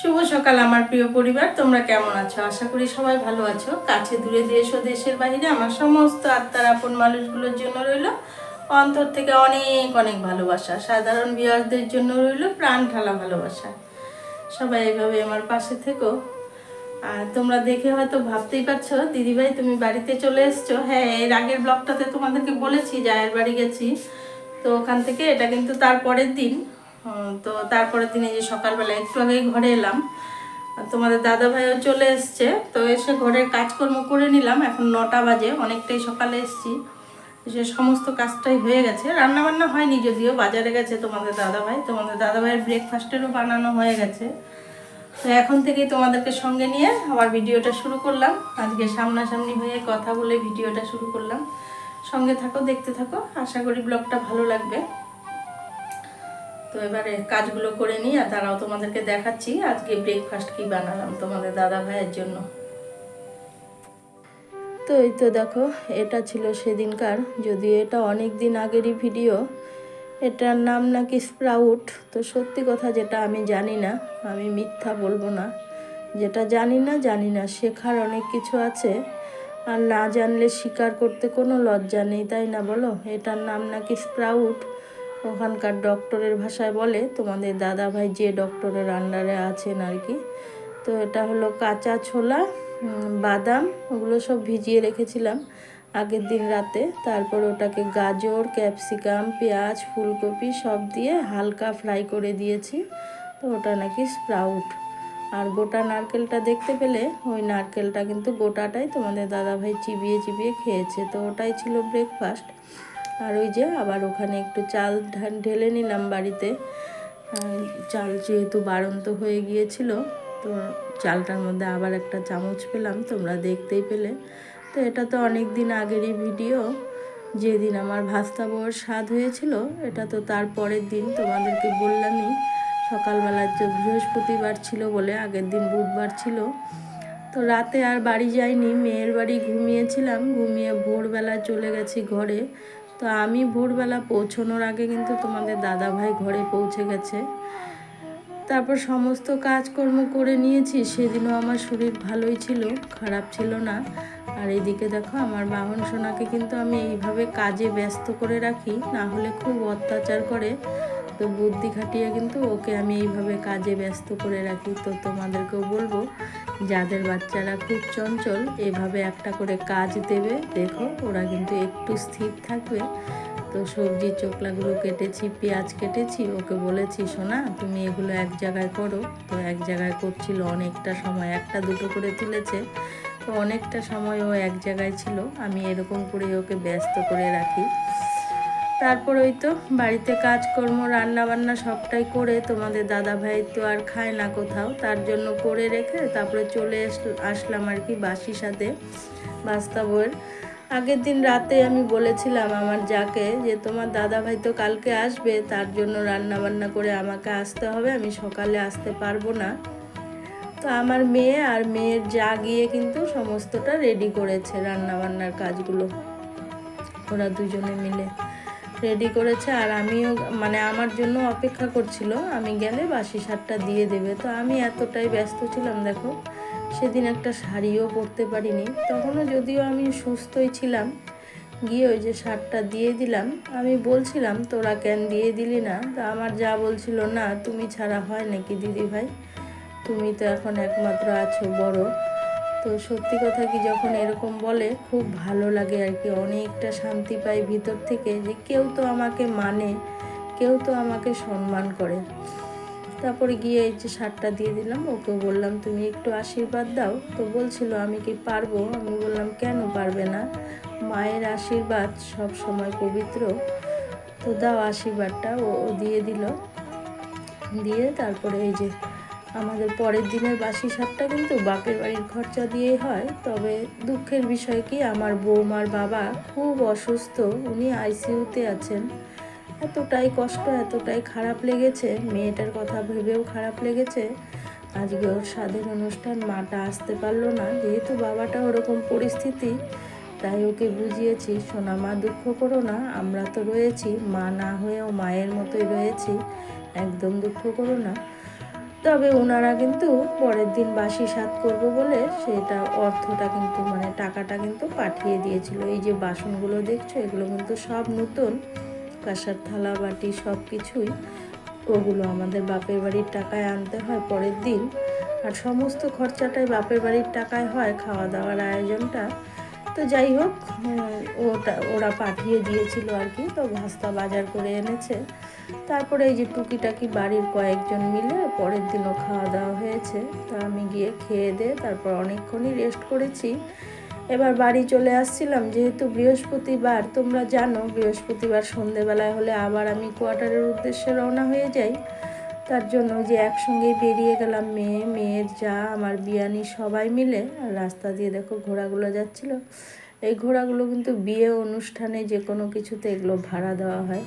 শুভ সকাল আমার প্রিয় পরিবার, তোমরা কেমন আছো? আশা করি সবাই ভালো আছো। কাছে দূরে দেশ ও দেশের বাইরে আমার সমস্ত আত্মার আপন মানুষগুলোর জন্য রইল অন্তর থেকে অনেক অনেক ভালোবাসা, সাধারণ বিয়ারদের জন্য রইল প্রাণ ঢালা ভালোবাসা। সবাই এইভাবে আমার পাশে থেকো। আর তোমরা দেখে হয়তো ভাবতেই পারছ, দিদিভাই তুমি বাড়িতে চলে এসছো। হ্যাঁ এর আগের ব্লগটাতে তোমাদেরকে বলেছি, জায়ের বাড়ি গেছি। তো ওখান থেকে এটা কিন্তু তার পরের দিন। তো তারপরের দিনে যে সকালবেলা একটু আগেই ঘরে এলাম। তোমাদের দাদা ভাইও চলে এসছে, তো এসে ঘরের কাজকর্ম করে নিলাম। এখন নটা বাজে, অনেকটাই সকালে এসছি। সে সমস্ত কাজটাই হয়ে গেছে। রান্না বান্না হয়নি যদিও, বাজারে গেছে তোমাদের দাদা ভাই তোমাদের দাদা ভাইয়ের ব্রেকফাস্টেরও বানানো হয়ে গেছে। তো এখন থেকেই তোমাদেরকে সঙ্গে নিয়ে আবার ভিডিওটা শুরু করলাম। আজকে সামনাসামনি হয়ে কথা বলে ভিডিওটা শুরু করলাম। সঙ্গে থাকো, দেখতে থাকো। আশা করি ব্লগটা ভালো লাগবে। তো এবারে কাজগুলো করে নিই আর তারাও তোমাদেরকে দেখাচ্ছি আজকে ব্রেকফাস্ট কি বানালাম তোমাদের দাদা ভাইয়ের জন্য। তো এই তো দেখো, এটা ছিল সেদিনকার, যদিও এটা অনেক দিন আগেরই ভিডিও এটার নাম নাকি স্প্রাউট তো সত্যি কথা যেটা আমি জানি না, আমি মিথ্যা বলব না। যেটা জানি না জানি না, শেখার অনেক কিছু আছে। আর না জানলে স্বীকার করতে কোনো লজ্জা নেই, তাই না বলো? এটার নাম নাকি স্প্রাউট ওখানকার ডক্টরের ভাষায় বলে, তোমাদের দাদা ভাই যে ডক্টরের আন্ডারে আছেন আর কি। তো এটা হলো কাঁচা ছোলা বাদাম, ওগুলো সব ভিজিয়ে রেখেছিলাম আগের দিন রাতে। তারপর ওটাকে গাজর, ক্যাপসিকাম, পেঁয়াজ, ফুলকপি সব দিয়ে হালকা ফ্রাই করে দিয়েছি। তো ওটা নাকি স্প্রাউট আর গোটা নারকেলটা দেখতে পেলে, ওই নারকেলটা কিন্তু গোটাটাই তোমাদের দাদাভাই চিবিয়ে চিবিয়ে খেয়েছে। তো ওটাই ছিল ব্রেকফাস্ট আর ওই যে আবার ওখানে একটু চাল ঢেলে নিলাম বাড়িতে। চাল যেহেতু বাড়ন্ত হয়ে গিয়েছিল, তো চালটার মধ্যে আবার একটা চামচ পেলাম, তোমরা দেখতেই পেলে। তো এটা তো অনেক দিন আগেরই ভিডিও। যেদিন আমার ভাস্তা বউয়ের স্বাদ হয়েছিল, এটা তো তার পরের দিন, তোমাদেরকে বললামই। সকালবেলা যে বৃহস্পতিবার ছিল বলে আগের দিন বুধবার ছিল। তো রাতে আর বাড়ি যাইনি, মেয়ের বাড়ি ঘুমিয়েছিলাম, ঘুমিয়ে ভোরবেলা চলে গেছি ঘরে। তো আমি ভোরবেলা পৌঁছানোর আগে কিন্তু তোমাদের দাদা ভাই ঘরে পৌঁছে গেছে। তারপর সমস্ত কাজকর্ম করে নিয়েছি, সেদিনও আমার শরীর ভালোই ছিল, খারাপ ছিল না। আর এদিকে দেখো, আমার বাহন সোনাকে কিন্তু আমি এইভাবে কাজে ব্যস্ত করে রাখি, না হলে খুব অত্যাচার করে। তো বুদ্ধি খাটিয়ে কিন্তু ওকে আমি এইভাবে কাজে ব্যস্ত করে রাখি। তো তোমাদেরকেও বলব, যাদের বাচ্চারা খুব চঞ্চল, এভাবে একটা করে কাজ দেবে, দেখো ওরা কিন্তু একটু স্থির থাকবে। তো সবজি চোকলাগুলো কেটেছি, পেঁয়াজ কেটেছি, ওকে বলেছি, সোনা, তুমি এগুলো এক জায়গায় করো। তো এক জায়গায় করছিল অনেকটা সময়, একটা দুটো করে তুলেছে। তো অনেকটা সময় ও এক জায়গায় ছিল, আমি এরকম করে ওকে ব্যস্ত করে রাখি। তারপর ওই তো বাড়িতে কাজকর্ম রান্না বান্না সবটাই করে তোমাদের দাদা ভাই তো আর খায় না কোথাও, তার জন্য করে রেখে তারপরে চলে আসলাম আর কি বাসির সাথে বাস্তবের আগের দিন রাতে আমি বলেছিলাম আমার যাকে যে, তোমার দাদা ভাই তো কালকে আসবে, তার জন্য রান্না বান্না করে আমাকে আসতে হবে, আমি সকালে আসতে পারব না। তো আমার মেয়ে আর মেয়ের যা গিয়ে কিন্তু সমস্তটা রেডি করেছে রান্না বান্নার কাজগুলো। ওরা দুজনে মিলে। রেডি করেছে আর আমিও মানে আমার জন্য অপেক্ষা করছিল। আমি গেলে বাসি শার্টটা দিয়ে দেবে। তো আমি এতটাই ব্যস্ত ছিলাম, দেখো। সেদিন একটা শাড়িও পরতে পারিনি। তখনও যদিও আমি সুস্থই ছিলাম, গিয়ে ওই যে শার্টটা দিয়ে দিলাম। আমি বলছিলাম, তোরা কেন দিয়ে দিলি না? তা আমার যা বলছিল, না, তুমি ছাড়া হয় নাকি দিদি ভাই তুমি তো এখন একমাত্র আছো, বড়। তো সত্যি কথা কি যখন এরকম বলে, খুব ভালো লাগে আর কি। অনেকটা শান্তি পাই ভিতর থেকে যে কেউ তো আমাকে মানে কেউ তো আমাকে সম্মান করে। তারপরে গিয়ে এই যে সারটা দিয়ে দিলাম, ওকে বললাম, তুমি একটু আশীর্বাদ দাও। তো বলছিল, আমি কি পারব? আমি বললাম, কেন পারবে না? মায়ের আশীর্বাদ সব সময় পবিত্র। তো দাও আশীর্বাদটা ও দিয়ে দিল। দিয়ে তারপরে এই যে আমাদের পরের দিনের বাসি সাপটা কিন্তু বাপের বাড়ির খরচা দিয়েই হয়। তবে দুঃখের বিষয় কি, আমার বৌমার বাবা খুব অসুস্থ, উনি আইসিইউতে আছেন। এতটাই কষ্ট, এতটাই খারাপ লেগেছে, মেয়েটার কথা ভেবেও খারাপ লেগেছে। আজকে ওর স্বাদের অনুষ্ঠান মাটা আসতে পারল না, যেহেতু বাবাটা ওরকম পরিস্থিতি, তাই ওকে বুঝিয়েছি, সোনা মা দুঃখ করো না, আমরা তো রয়েছি, মা না হয়েও মায়ের মতোই রয়েছি, একদম দুঃখ করো না। তবে ওনারা কিন্তু পরের দিন বাসি সাত করব বলে সেটা অর্থটা কিন্তু মানে টাকাটা কিন্তু পাঠিয়ে দিয়েছিল। এই যে বাসনগুলো দেখছ, এগুলো কিন্তু সব নতুন। কাঁসার থালা, বাটি, সব কিছুই ওগুলো আমাদের বাপের বাড়ির টাকায় আনতে হয় পরের দিন। আর সমস্ত খরচাটাই বাপের বাড়ির টাকায় হয়। খাওয়া দাওয়ার আয়োজনটা তো যাই হোক উম, ওটা ওরা পাঠিয়ে দিয়েছিল আর কি তো ভাস্তা বাজার করে এনেছে। তারপরে এই যে টুকিটাকি বাড়ির কয়েকজন মিলে পরের দিনও খাওয়া দাওয়া হয়েছে। তা আমি গিয়ে খেয়ে দিয়ে তারপর অনেকক্ষণই রেস্ট করেছি। এবার বাড়ি চলে আসছিলাম যেহেতু বৃহস্পতিবার তোমরা জানো বৃহস্পতিবার সন্ধেবেলায় হলে আবার আমি কোয়ার্টারের উদ্দেশ্যে রওনা হয়ে যাই। তার জন্য যে একসঙ্গেই বেরিয়ে গেলাম, মেয়ে, মেয়ের যা, আমার বিয়ানি সবাই মিলে, আর রাস্তা দিয়ে দেখো ঘোড়াগুলো যাচ্ছিল। এই ঘোড়াগুলো কিন্তু বিয়ে অনুষ্ঠানে যে কোনো কিছুতে এগুলো ভাড়া দেওয়া হয়।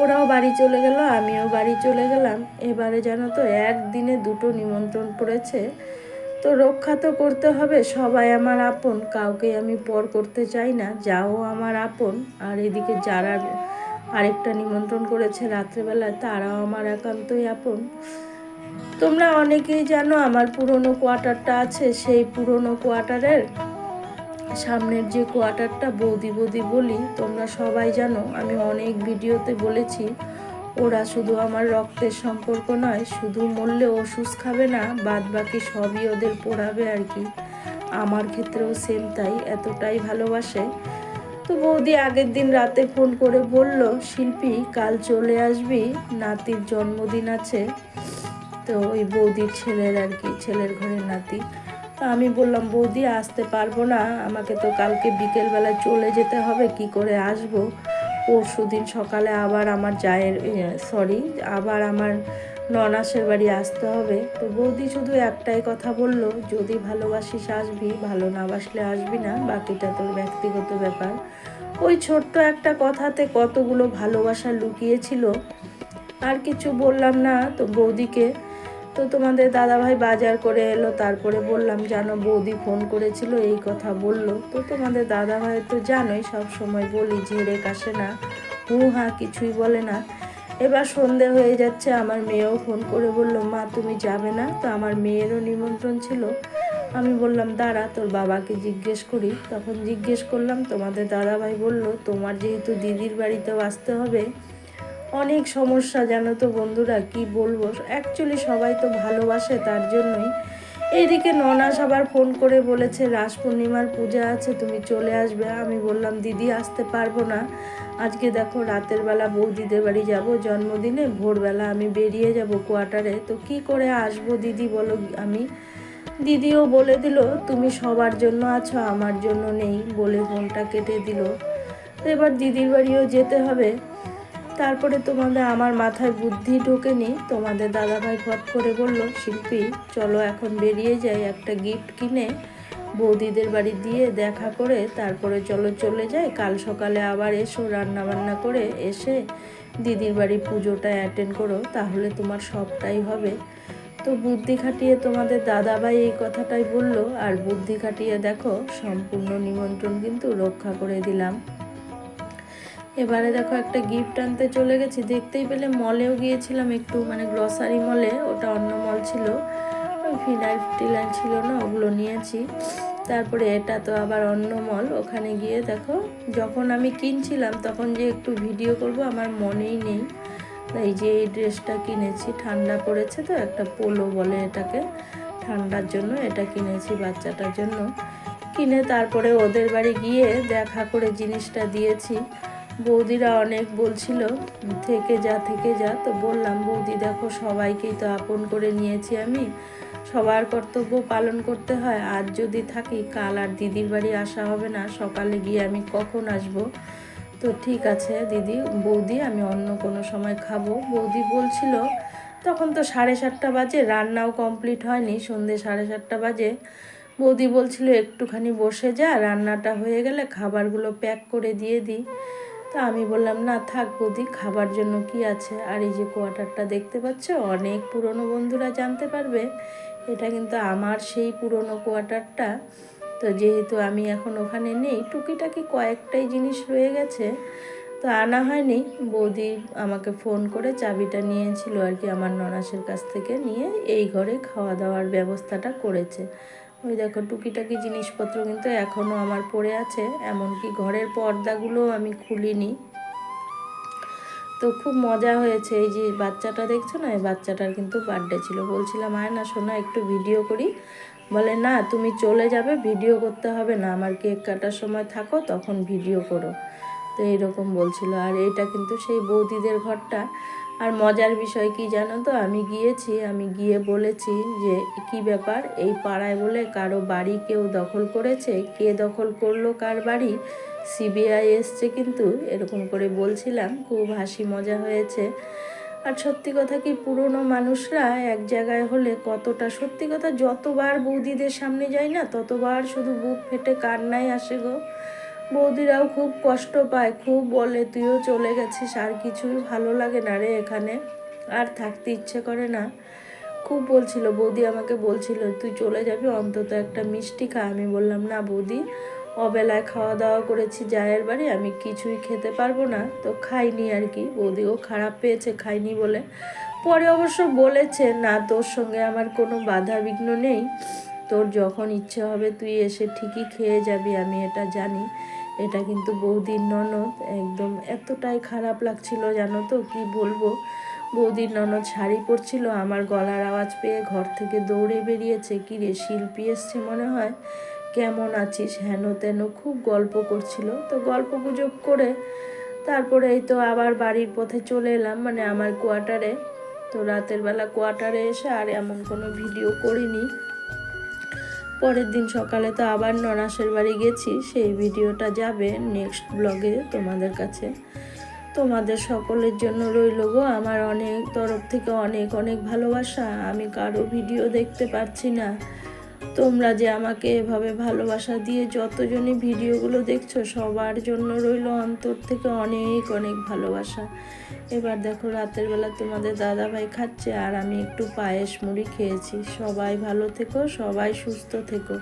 ওরাও বাড়ি চলে গেল, আমিও বাড়ি চলে গেলাম। এবারে জানো তো, একদিনে দুটো নিমন্ত্রণ পড়েছে। তো রক্ষা তো করতে হবে, সবাই আমার আপন, কাউকে আমি পর করতে চাই না, যাও আমার আপন। আর এদিকে যারা আরেকটা নিমন্ত্রণ করেছে রাত্রেবেলায়, তারাও আমার একান্তই আপন। তোমরা অনেকেই জানো আমার পুরনো কোয়ার্টারটা আছে, সেই পুরনো কোয়ার্টারের সামনের যে কোয়ার্টারটা বৌদি বৌদি বলি, তোমরা সবাই জানো, আমি অনেক ভিডিওতে বলেছি, ওরা শুধু আমার রক্তের সম্পর্ক নয়, শুধু মরলে ওষুধ খাবে না বাদ বাকি সবই ওদের পোড়াবে আর কি। আমার ক্ষেত্রেও সেম তাই, এতটাই ভালোবাসে। তো বৌদি আগের দিন রাতে ফোন করে বলল, শিল্পী, কাল চলে আসবি, নাতির জন্মদিন আছে। তো ওই বৌদির ছেলের আর কি, ছেলের ঘরের নাতি। তা আমি বললাম, বৌদি, আসতে পারব না, আমাকে তো কালকে বিকেলবেলায় চলে যেতে হবে, কি করে আসব? পরশু দিন সকালে আবার আমার জায়ের সরি আবার আমার ননাসের বাড়ি আসতে হবে। তো বৌদি শুধু একটাই কথা বলল, যদি ভালোবাসিস আসবি, ভালো না বাসলে আসবি না, বাকিটা তোর ব্যক্তিগত ব্যাপার। ওই ছোট্ট একটা কথাতে কতগুলো ভালোবাসা লুকিয়েছিল। আর কিছু বললাম না তো বৌদিকে। তো তোমাদের দাদাভাই বাজার করে এলো, তারপরে বললাম, জানো, বৌদি ফোন করেছিল, এই কথা বলল। তো তোমাদের দাদাভাই তো জানোই, সব সময় বলি, ঝেড়ে কাশে না। হু, হা, কিছুই বলে না। এবার সন্ধে হয়ে যাচ্ছে, আমার মেয়েও ফোন করে বলল, মা, তুমি যাবে না? তো আমার মেয়েরও নিমন্ত্রণ ছিল। আমি বললাম, দাঁড়া, তোর বাবাকে জিজ্ঞেস করি। তখন জিজ্ঞেস করলাম, তোমাদের দাদাভাই বলল, তোমার যেহেতু দিদির বাড়িতেও আসতে হবে, অনেক সমস্যা জানো তো বন্ধুরা, কি বলব? অ্যাকচুয়ালি সবাই তো ভালোবাসে তার জন্যই। এইদিকে ননাস আবার ফোন করে বলেছে, রাস পূর্ণিমার পূজা আছে, তুমি চলে আসবে। আমি বললাম, দিদি, আসতে পারব না। আজকে দেখো রাতের বেলা বৌদিদের বাড়ি যাব, জন্মদিনে ভোরবেলা আমি বেরিয়ে যাব কোয়ার্টারে। তো কি করে আসব দিদি বলো আমি? দিদিও বলে দিল, তুমি সবার জন্য আছো, আমার জন্য নেই, বলে ফোনটা কেটে দিল। তো এবার দিদির বাড়িও যেতে হবে। তারপরে তোমাদের আমার মাথায় বুদ্ধি ঢোকেনি। তোমাদের দাদাভাই ফট করে বলল, শিল্পী, চলো এখন বেরিয়ে যাই একটা গিফট কিনে। বৌদিদের বাড়ি দিয়ে দেখা করে তারপরে চলো চলে যাই। কাল সকালে আবার এসো রান্না বান্না করে এসে দিদির বাড়ি পুজোটা অ্যাটেন্ড করো, তাহলে তোমার সবটাই হবে। তো বুদ্ধি খাটিয়ে তোমাদের দাদাভাই এই কথাটাই বলল, আর বুদ্ধি খাটিয়ে দেখো, সম্পূর্ণ নিমন্ত্রণ কিন্তু রক্ষা করে দিলাম। এবারে দেখো একটা গিফট আনতে চলে গেছি। দেখতেই পেলে মলেও গিয়েছিলাম একটু মানে গ্রসারি মলে ওটা অন্য মল ছিল। ফিনাইল টিলাইন ছিল না, ওগুলো নিয়েছি। তারপরে এটা তো আবার অন্য মল ওখানে গিয়ে দেখো, যখন আমি কিনছিলাম, তখন যে একটু ভিডিও করব, আমার মনেই নেই। তাই যে এই ড্রেসটা কিনেছি, ঠান্ডা পড়েছে তো, একটা পোলো বলে এটাকে। ঠান্ডার জন্য এটা কিনেছি বাচ্চাটার জন্য। কিনে তারপরে ওদের বাড়ি গিয়ে দেখা করে জিনিসটা দিয়েছি। বৌদিরা অনেক বলছিল, থেকে যা থেকে যা। তো বললাম, বৌদি, দেখো, সবাইকেই তো আপন করে নিয়েছি আমি। সবার কর্তব্য পালন করতে হয়। আজ যদি থাকি, কাল আর দিদির বাড়ি আসা হবে না। সকালে গিয়ে আমি কখন আসব? তো ঠিক আছে দিদি, বৌদি, আমি অন্য কোনো সময় খাব। বৌদি বলছিল, তখন তো সাড়ে সাতটা বাজে, রান্নাও কমপ্লিট হয়নি, সন্ধে সাড়ে সাতটা বাজে। বৌদি বলছিল, একটুখানি বসে যা, রান্নাটা হয়ে গেলে খাবারগুলো প্যাক করে দিয়ে দিই। তা আমি বললাম, না, থাক বৌদি, খাবার জন্য কি আছে? আর এই যে কোয়ার্টারটা দেখতে পাচ্ছ, অনেক পুরনো বন্ধুরা জানতে পারবে, এটা কিন্তু আমার সেই পুরনো কোয়ার্টারটা। তো যেহেতু আমি এখন ওখানে নেই, টুকিটাকি কয়েকটাই জিনিস রয়ে গেছে, তো আনা হয়নি। বৌদি আমাকে ফোন করে চাবিটা নিয়েছিল আর কি, আমার ননাসের কাছ থেকে নিয়ে এই ঘরে খাওয়া দাওয়ার ব্যবস্থাটা করেছে। ওই দেখো টুকিটাকি জিনিসপত্র কিন্তু এখনও আমার পড়ে আছে, এমনকি ঘরের পর্দাগুলো আমি খুলিনি। তো খুব মজা হয়েছে, এই যে বাচ্চাটা দেখছ না, এই বাচ্চাটার কিন্তু বার্থডে ছিল। বলছিলাম, আয় না শোনা একটু ভিডিও করি। বলে, না, তুমি চলে যাবে ভিডিও করতে হবে না, আমার কেক কাটার সময় থাকো, তখন ভিডিও করো। তো এইরকম বলছিল। আর এইটা কিন্তু সেই বৌদিদের ঘরটা। আর মজার বিষয় কি জানো তো? আমি গিয়েছি, আমি গিয়ে বলেছি যে, কি ব্যাপার? এই পাড়ায় বলে কারও বাড়ি কেউ দখল করেছে? কে দখল করল? কার বাড়ি? সিবিআই এসছে কিন্তু, এরকম করে বলছিলাম, খুব হাসি মজা হয়েছে। আর সত্যি কথা কি, পুরনো মানুষরা এক জায়গায় হলে কতটা সত্যি কথা, যতবার বৌদিদের সামনে যাই না, ততবার শুধু বুক ফেটে কান্নাই আসে গো। বৌদিরাও খুব কষ্ট পায়, খুব বলে, তুইও চলে গেছিস, আর কিছুই ভালো লাগে না রে এখানে, আর থাকতে ইচ্ছে করে না। খুব বলছিল, বৌদি আমাকে বলছিল, তুই চলে যাবি, অন্তত একটা মিষ্টি খা। আমি বললাম, না বৌদি, অবেলায় খাওয়া দাওয়া করেছি জায়ের বাড়ি, আমি কিছুই খেতে পারব না, তো খাইনি আর কি। বৌদিও খারাপ পেয়েছে, খাইনি বলে। পরে অবশ্য বলেছে, না, তোর সঙ্গে আমার কোনো বাধা বিঘ্ন নেই, তোর যখন ইচ্ছে হবে, তুই এসে ঠিকই খেয়ে যাবি, আমি এটা জানি। এটা কিন্তু বৌদির ননদ। একদম এতটাই খারাপ লাগছিল, জানো তো, কি বলব? বৌদির ননদ শাড়ি পরছিল, আমার গলার আওয়াজ পেয়ে ঘর থেকে দৌড়ে বেরিয়েছে। কি রে, শিল্পী এসছে মনে হয়? কেমন আছিস? হেন তেন খুব গল্প করছিল। তো গল্প গুজব করে তারপরে এই তো আবার বাড়ির পথে চলে এলাম মানে আমার কোয়ার্টারে। তো রাতের বেলা কোয়ার্টারে এসে আর এমন কোনো ভিডিও করিনি। পরের দিন সকালে তো আবার ননাসের বাড়ি গেছি, সেই ভিডিওটা যাবে নেক্সট ব্লগে তোমাদের কাছে। তোমাদের সকলের জন্য রইল গো, আমার অনেক তরফ থেকে অনেক অনেক ভালোবাসা, আমি কারও ভিডিও দেখতে পারছি না। তোমরা যে আমাকে এভাবে ভালোবাসা দিয়ে যতজনই ভিডিওগুলো দেখছ, সবার জন্য রইল অন্তর থেকে অনেক অনেক ভালোবাসা। এবার দেখো রাতের বেলা তোমাদের দাদা ভাই খাচ্ছে আর আমি একটু পায়েস মুড়ি খেয়েছি। সবাই ভালো থেকো, সবাই সুস্থ থেকো।